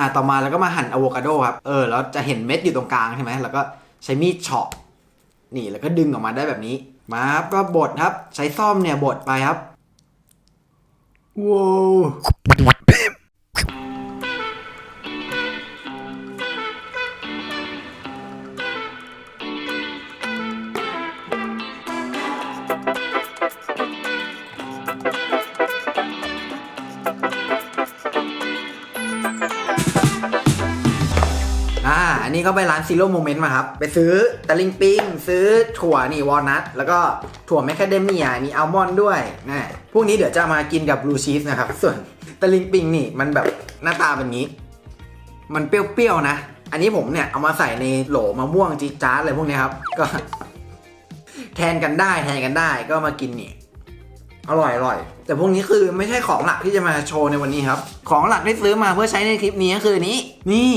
อ่าต่อมาแล้วก็มาหั่นอะโวคาโดครับ เออแล้วจะเห็นเม็ดอยู่ตรงกลางใช่ไหมแล้วก็ใช้มีดเฉาะนี่แล้วก็ดึงออกมาได้แบบนี้ มาครับก็บดครับ ใช้ซ่อมเนี่ยบดไปครับว้าว นี้ก็ไปร้านซีโร่โมเมนต์มาครับ ไปซื้อตะลิงปิงซื้อถั่วนี่วอลนัทแล้วก็ถั่วแมคคาเดเมียมีอัลมอนด์ด้วยนะพวกนี้เดี๋ยวจะมากินกับบลูชีสนะครับ ส่วนตะลิงปิงนี่มันแบบหน้าตาแบบนี้ มันเปรี้ยวๆนะ อันนี้ผมเนี่ยเอามาใส่ในโหลมะม่วงจีจ้าดอะไรพวกนี้ครับ ก็ แทนกันได้แทนกันได้ก็มากินนี่อร่อยอร่อย แต่พวกนี้คือไม่ใช่ของหลักที่จะมาโชว์ในวันนี้ครับ ของหลักที่ซื้อมาเพื่อใช้ในคลิปนี้ก็คือนี้ นี่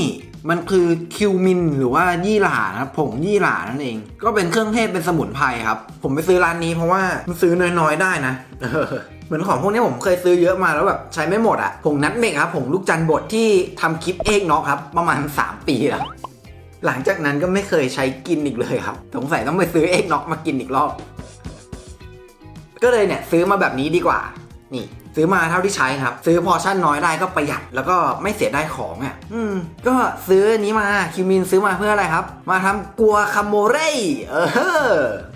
มันคือคิวมินหรือว่ายี่หร่านะผงยี่หร่านั่นเอง ก็เป็นเครื่องเทศเป็นสมุนไพรครับ ผมไปซื้อร้านนี้เพราะว่ามันซื้อน้อยๆได้นะเหมือนของพวกนี้ผมเคยซื้อเยอะมาแล้วแบบใช้ไม่หมดอะผงนัดเมกครับผงลูกจันบดที่ทำคลิปเอกน็อกครับ ประมาณ 3 ปีแล้วหลังจากนั้นก็ไม่เคยใช้กินอีกเลยครับ สงสัยต้องไปซื้อเอกน็อกมากินอีกรอบ ก็เลยเนี่ยซื้อมาแบบนี้ดีกว่า นี่ ซื้อมาเท่าที่ใช้ครับ ซื้อพอชั่นน้อยได้ก็ประหยัดแล้วก็ไม่เสียได้ของอะ อืม ก็ซื้อนี้มาคิวมินซื้อมาเพื่ออะไรครับ มาทำกัวคาโมเร่เออ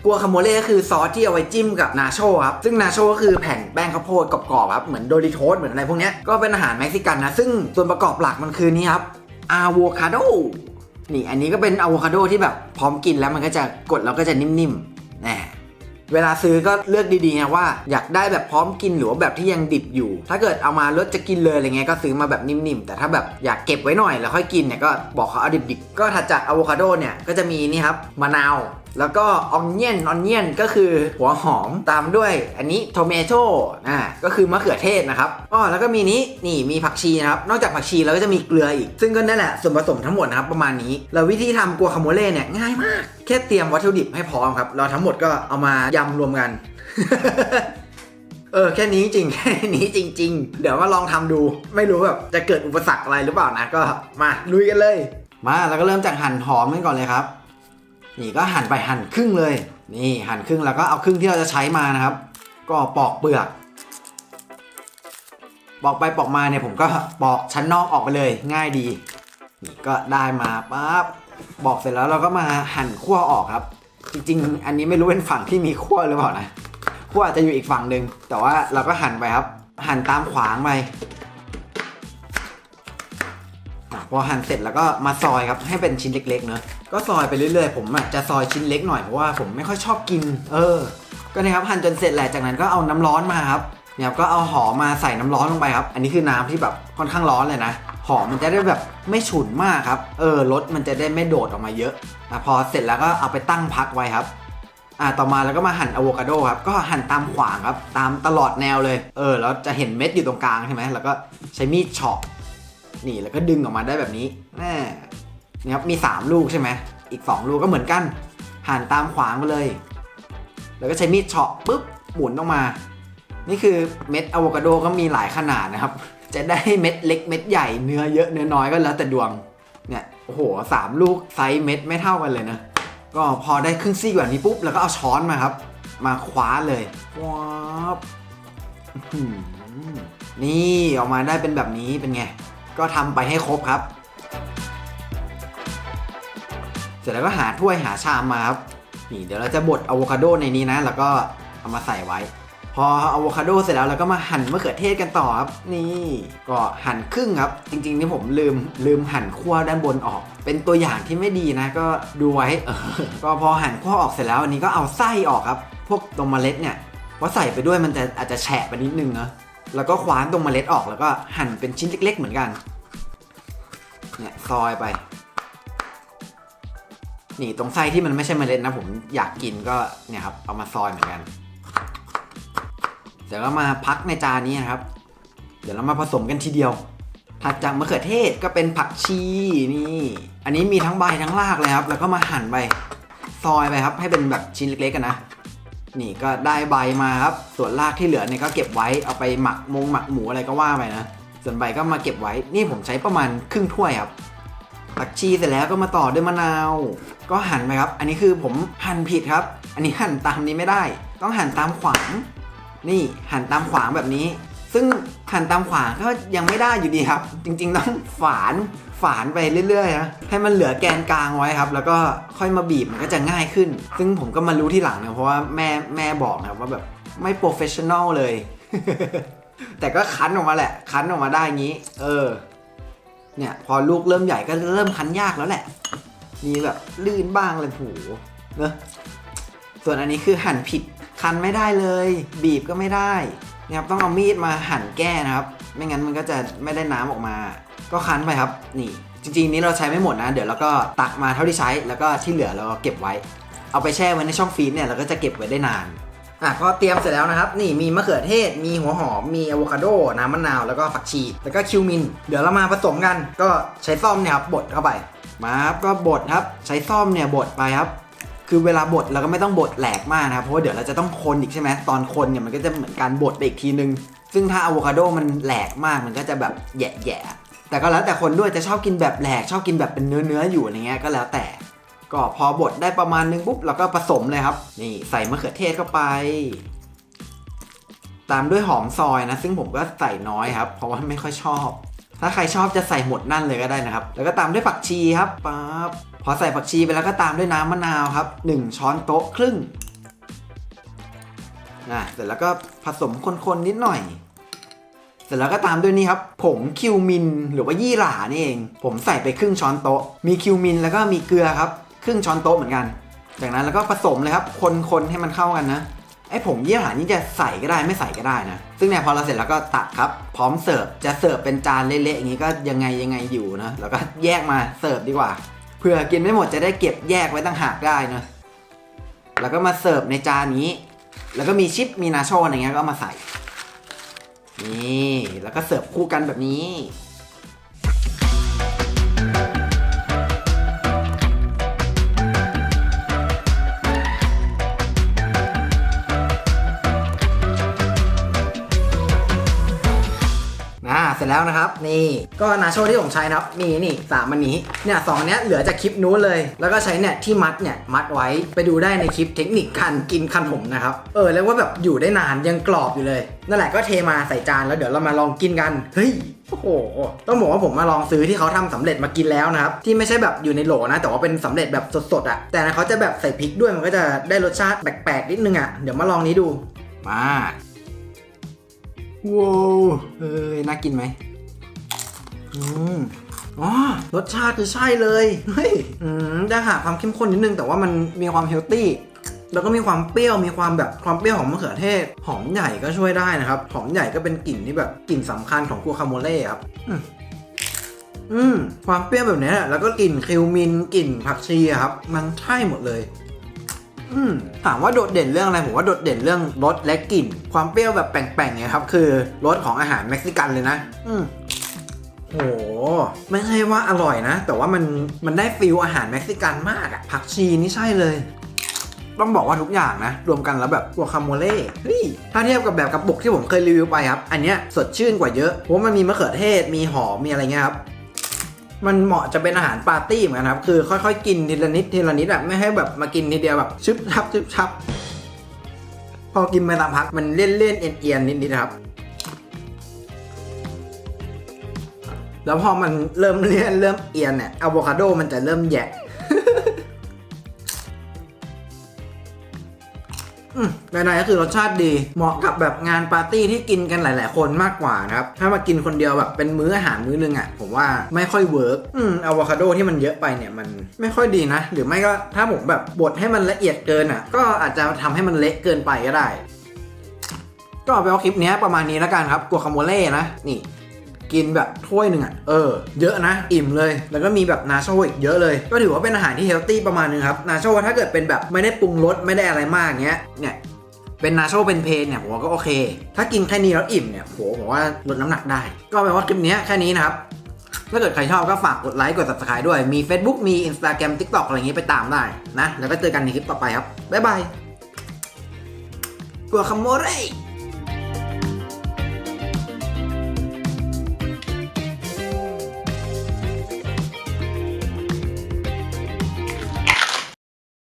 กัวคาโมเร่ก็คือซอสที่เอาไว้จิ้มกับนาโชครับ ซึ่งนาโชก็คือแผ่นแป้งข้าวโพดกรอบๆครับเหมือนโดริโทสเหมือนอะไรพวกเนี้ยก็เป็นอาหารเม็กซิกันนะซึ่งส่วนประกอบหลักมันคือนี้ครับอะโวคาโดนี่อันนี้ก็เป็นอะโวคาโดที่แบบพร้อมกินแล้วมันก็จะกดแล้วก็จะนิ่มๆน่ เวลาซื้อก็เลือกดีๆนะว่าอยากได้แบบพร้อมกินหรือว่าแบบที่ยังดิบอยู่ ถ้าเกิดเอามาลดจะกินเลยอะไรเงี้ยก็ซื้อมาแบบนิ่มๆ แต่ถ้าแบบอยากเก็บไว้หน่อยแล้วค่อยกินเนี่ยก็บอกเขาเอาดิบๆ ก็ถัดจากอะโวคาโดเนี่ยก็จะมีนี่ครับมะนาว แล้วก็ออนเนียนออนเนียนก็คือหัวหอมตามด้วยอันนี้โทเมโตอ่าก็คือมะเขือเทศนะครับอ๋อแล้วก็มีนี้นี่มีผักชีนะครับ นอกจากผักชีแล้วก็จะมีเกลืออีก ซึ่งก็นั่นแหละส่วนผสมทั้งหมดนะครับประมาณนี้ แล้ววิธีทำกัวคาโมเล่เนี่ยง่ายมาก แค่เตรียมวัตถุดิบให้พร้อมครับเราทั้งหมดก็เอามายำรวมกันเออแค่นี้จริงแค่นี้จริง ๆ เดี๋ยวมาลองทำดู ไม่รู้แบบจะเกิดอุปสรรคอะไรหรือเปล่านะก็มาลุยกันเลย มาแล้วก็เริ่มจากหั่นหอมกันก่อนเลยครับ นี่ก็หั่นไปหั่นครึ่งเลย นี่หั่นครึ่งแล้วก็เอาครึ่งที่เราจะใช้มานะครับ ก็ปอกเปลือกปอกไปปอกมาเนี่ยผมก็ปอกชั้นนอกออกไปเลยง่ายดี นี่ก็ได้มาปั๊บบอกเสร็จแล้วเราก็มาหั่นขั้วออกครับ จริงๆ อันนี้ไม่รู้เป็นฝั่งที่มีขั้วหรือเปล่านะขั้วอาจจะอยู่อีกฝั่งหนึ่งแต่ว่าเราก็หั่นไปครับ หั่นตามขวางไป พอหั่นเสร็จแล้วก็มาซอยครับให้เป็นชิ้นเล็กๆเนอะก็ซอยไปเรื่อยๆ ผมอะจะซอยชิ้นเล็กหน่อยเพราะว่าผมไม่ค่อยชอบกิน เออ ก็เนี่ยครับหั่นจนเสร็จแหละจากนั้นก็เอาน้ำร้อนมาครับเนี่ยก็เอาหอมมาใส่น้ำร้อนลงไปครับ อันนี้คือน้ำที่แบบค่อนข้างร้อนเลยนะหอมมันจะได้แบบไม่ฉุนมากครับ เออรสมันจะได้ไม่โดดออกมาเยอะอะพอเสร็จแล้วก็เอาไปตั้งพักไว้ครับอะต่อมาแล้วก็มาหั่นอะโวคาโดครับ ก็หั่นตามขวางครับ ตามตลอดแนวเลย เออ แล้วจะเห็นเม็ดอยู่ตรงกลางใช่ไหมแล้วก็ใช้มีดเฉาะ นี่แล้วก็ดึงออกมาได้แบบนี้แน่นี่ครับมี 3 ลูกใช่ไหมอีก 2 ลูกก็เหมือนกันหั่นตามขวางไปเลย แล้วก็ใช้มีดเฉาะปุ๊บหมุนออกมา นี่คือเม็ดอะโวคาโดก็มีหลายขนาดนะครับ จะได้เม็ดเล็กเม็ดใหญ่เนื้อเยอะเนื้อน้อยก็แล้วแต่ดวงเนี่ยโอ้โหสามลูกไซส์เม็ดไม่เท่ากันเลยนะก็พอได้ครึ่งซี่แบบนี้ปุ๊บแล้วก็เอาช้อนมาครับ มาคว้าเลยว้าบนี่ออกมาได้เป็นแบบนี้เป็นไง ก็ทำไปให้ครบครับ เสร็จแล้วก็หาถ้วยหาชามมาครับ นี่เดี๋ยวเราจะบดอะโวคาโดในนี้นะ แล้วก็เอามาใส่ไว้ พออะโวคาโดเสร็จแล้วเราก็มาหั่นมะเขือเทศกันต่อครับ นี่ก็หั่นครึ่งครับ จริงๆนี่ผมลืมลืมหั่นขั้วด้านบนออก เป็นตัวอย่างที่ไม่ดีนะก็ดูไว้ก็พอหั่นขั้วออกเสร็จแล้วอันนี้ก็เอาไส้ออกครับ พวกตรงเมล็ดเนี่ยพราใส่ไปด้วยมันจะอาจจะแฉะไปนิดนึงเนาะ แล้วก็คว้านตรงเมล็ดออกแล้วก็หั่นเป็นชิ้นเล็ก ๆ เหมือนกัน เนี่ยซอยไป นี่ตรงไส้ที่มันไม่ใช่เมล็ดนะผมอยากกินก็เนี่ยครับเอามาซอยเหมือนกัน เดี๋ยวเรามาพักในจานนี้นะครับ เดี๋ยวเรามาผสมกันทีเดียว ถัดจากมะเขือเทศก็เป็นผักชีนี่ อันนี้มีทั้งใบทั้งรากเลยครับ แล้วก็มาหั่นไปซอยไปครับ ให้เป็นแบบชิ้นเล็กๆกันนะ นี่ก็ได้ใบมาครับ ส่วนรากที่เหลือเนี่ยก็เก็บไว้เอาไปหมักมงหมักหมูอะไรก็ว่าไปนะสส่วนใบก็มาเก็บไว้ นี่ผมใช้ประมาณครึ่งถ้วยครับผักชีเสร็จแล้วก็มาต่อด้วยมะนาว ก็หั่นไปครับ อันนี้คือผมหั่นผิดครับ อันนี้หั่นตามนี้ไม่ได้ ต้องหั่นตามขวาง นี่หั่นตามขวางแบบนี้ ซึ่งหั่นตามขวางก็ยังไม่ได้อยู่ดีครับ จริง ๆ ต้องฝาน ฝานไปเรื่อยๆนะให้มันเหลือแกนกลางไว้ครับ แล้วก็ค่อยมาบีบมันก็จะง่ายขึ้น ซึ่งผมก็มารู้ที่หลังนะเพราะว่าแม่แม่บอกนะครับว่าแบบไม่โปรเฟชชั่นอลเลย แต่ก็คั้นออกมาแหละ คั้นออกมาได้งี้ เออ เนี่ย พอลูกเริ่มใหญ่ก็เริ่มคั้นยากแล้วแหละ มีแบบลื่นบ้างเลยโหเนอะส่วนอันนี้คือหั่นผิดคั้นไม่ได้เลย บีบก็ไม่ได้นะครับต้องเอามีดมาหั่นแก้นะครับ ไม่งั้นมันก็จะไม่ได้น้ำออกมา ก็คั้นไปครับ นี่ จริงๆนี้เราใช้ไม่หมดนะ เดี๋ยวเราก็ตักมาเท่าที่ใช้ แล้วก็ที่เหลือเราก็เก็บไว้ เอาไปแช่ไว้ในช่องฟรีซเนี่ยเราก็จะเก็บไว้ได้นาน อะก็เตรียมเสร็จแล้วนะครับ นี่มีมะเขือเทศ มีหัวหอม มีอะโวคาโด น้ำมะนาว แล้วก็ผักชี แล้วก็คิวมิน เดี๋ยวเรามาผสมกัน ก็ใช้ซ่อมเนี่ยครับบดเข้าไป มาครับก็บดครับ ใช้ซ่อมเนี่ยบดไปครับคือเวลาบดเราก็ไม่ต้องบดแหลกมากนะครับเพราะว่าเดี๋ยวเราจะต้องคนอีกใช่ไหมตอนคนเนี่ยมันก็จะเหมือนการบดไปอีกทีนึง ซึ่งถ้าอะโวคาโดมันแหลกมากมันก็จะแบบแย่ๆ แต่ก็แล้วแต่คนด้วยจะชอบกินแบบแหลกชอบกินแบบเป็นเนื้อเนื้อๆอยู่อะไรเงี้ยก็แล้วแต่ ก็พอบดได้ประมาณนึงปุ๊บเราก็ผสมเลยครับ นี่ใส่มะเขือเทศเข้าไป ตามด้วยหอมซอยนะ ซึ่งผมก็ใส่น้อยครับ เพราะว่าไม่ค่อยชอบ ถ้าใครชอบจะใส่หมดนั่นเลยก็ได้นะครับ แล้วก็ตามด้วยผักชีครับปั๊บพอใส่ผักชีไปแล้วก็ตามด้วยน้ำมะนาวครับ 1 ช้อนโต๊ะครึ่งนะเสร็จแล้วก็ผสมคนๆนิดหน่อย เสร็จแล้วก็ตามด้วยนี่ครับ ผงคิวมินหรือว่ายี่หร่านี่เอง ผมใส่ไปครึ่งช้อนโต๊ะ มีคิวมินแล้วก็มีเกลือครับ ครึ่งช้อนโต๊ะเหมือนกัน จากนั้นแล้วก็ผสมเลยครับ คนๆให้มันเข้ากันนะ ไอ้ผงยี่หร่านี่จะใส่ก็ได้ไม่ใส่ก็ได้นะ ซึ่งเนี่ยพอเราเสร็จแล้วก็ตักครับ พร้อมเสิร์ฟ จะเสิร์ฟเป็นจานเละๆอย่างนี้ก็ยังไงยังไงอยู่นะ แล้วก็แยกมาเสิร์ฟดีกว่า เผื่อกินไม่หมดจะได้เก็บแยกไว้ตั้งหากได้นะ แล้วก็มาเสิร์ฟในจานนี้ แล้วก็มีชิปมีนาโชอะไรเงี้ยก็มาใส่ นี่ แล้วก็เสิร์ฟคู่กันแบบนี้ สร็จแล้วนะครับ นี่ก็นาโชที่ผมใช้นะครับ มีนี่สามอันนี้เนี่ยสองนเนี้ยเหลือจากคลิปนู้นเลย แล้วก็ใช้เนี่ยที่มัดเนี่ยมัดไว้ไปดูได้ในคลิปเทคนิคการกินขนมนะครับเออแล้วว่าแบบอยู่ได้นานยังกรอบอยู่เลย นั่นแหละก็เทมาใส่จานแล้วเดี๋ยวเรามาลองกินกันเฮ้ยโอ้โห ต้องบอกว่าผมมาลองซื้อที่เขาทำสำเร็จมากินแล้วนะครับ ที่ไม่ใช่แบบอยู่ในโหลนะ แต่ว่าเป็นสำเร็จแบบสดๆอะ่ะ แต่นะเขาจะแบบใส่พริกด้วยมันก็จะได้รสชาติแปลกๆนิดนึงอะ่ะ เดี๋ยวมาลองนี้ดู มา ว้าวเอ้ยน่ากินไหมอืมอ๋อรสชาติคือใช่เลย เฮ้ยอืมจะหาความเข้มข้นนิดนึง แต่ว่ามันมีความเฮลตี้ แล้วก็มีความเปรี้ยว มีความแบบความเปรี้ยวของมะเขือเทศ หอมใหญ่ก็ช่วยได้นะครับ หอมใหญ่ก็เป็นกลิ่นที่แบบกลิ่นสำคัญของกัวคาโมเล่ครับ อืมอืมความเปรี้ยวแบบเนี้ยแล้วก็กลิ่นคิวมิน กลิ่นผักชีอะครับ มันใช่หมดเลยอืม ถามว่าโดดเด่นเรื่องอะไรผมว่าโดดเด่นเรื่องรสและกลิ่น ความเปรี้ยวแบบแปลงๆเนี่ยครับคือรสของอาหารเม็กซิกันเลยนะอืโหไม่ใช่ว่าอร่อยนะ แต่ว่ามันมันได้ฟิลอาหารเม็กซิกันมากอะผักชีนี่ใช่เลย ต้องบอกว่าทุกอย่างนะ รวมกันแล้วแบบกัวคาโมเล่เฮ้ยถ้าเทียบกับแบบกระปุกที่ผมเคยรีวิวไปครับ อันเนี้ยสดชื่นกว่าเยอะเพราะมันมีมะเขือเทศมีหอมมีอะไรเงี้ยครับ มันเหมาะจะเป็นอาหารปาร์ตี้เหมือนกันครับ คือค่อยๆ กินทีละนิดทีละนิดอะไม่ให้แบบมากินทีเดียวแบบชึบชับชึบชับ พอกินไปสักพักมันเล่นเล่นๆเอียนเอียนๆนิดๆครับ แล้วพอมันเริ่มเลี่ยนเริ่มเอียนเนี่ยอะโวคาโดมันจะเริ่มแยะ ในๆก็คือรสชาติดี เหมาะกับแบบงานปาร์ตี้ที่กินกันหลาย ๆ คนมากกว่านะครับ ถ้ามากินคนเดียวแบบเป็นมื้ออาหารมื้อนึงอะ่ะ ผมว่าไม่ค่อยเวิร์กอืมอะโวคาโดที่มันเยอะไปเนี่ยมันไม่ค่อยดีนะ หรือไม่ก็ถ้าผมแบบบดให้มันละเอียดเกินอะ่ะ ก็อาจจะทำให้มันเละเกินไปก็ได้ ก็เอาไปเอาคลิปนี้ประมาณนี้แล้วกันครับกัวคาโมเล่นะนี่ กินแบบถ้วยหนึ่งอะเออเยอะนะ อิ่มเลย แล้วก็มีแบบนาโชอีกเยอะเลย ก็ถือว่าเป็นอาหารที่เฮลตี้ประมาณนึงครับนาโชถ้าเกิดเป็นแบบไม่ได้ปรุงรสไม่ได้อะไรมากเงี้ยเนี่ยเป็นนาโชเป็นเพนเนี่ยผมว่าก็โอเค ถ้ากินแค่นี้แล้วอิ่มเนี่ยโหผมว่าลดน้ำหนักได้ ก็แปลว่าคลิปนี้แค่นี้นะครับถ้าเกิดใครชอบก็ฝากกดไลค์กด subscribe ด้วย มี Facebook มี Instagram TikTok อะไรอย่างงี้ไปตามได้นะ แล้วก็เจอกันในคลิปต่อไปครับ บ๊ายบายกัวคาโมเร่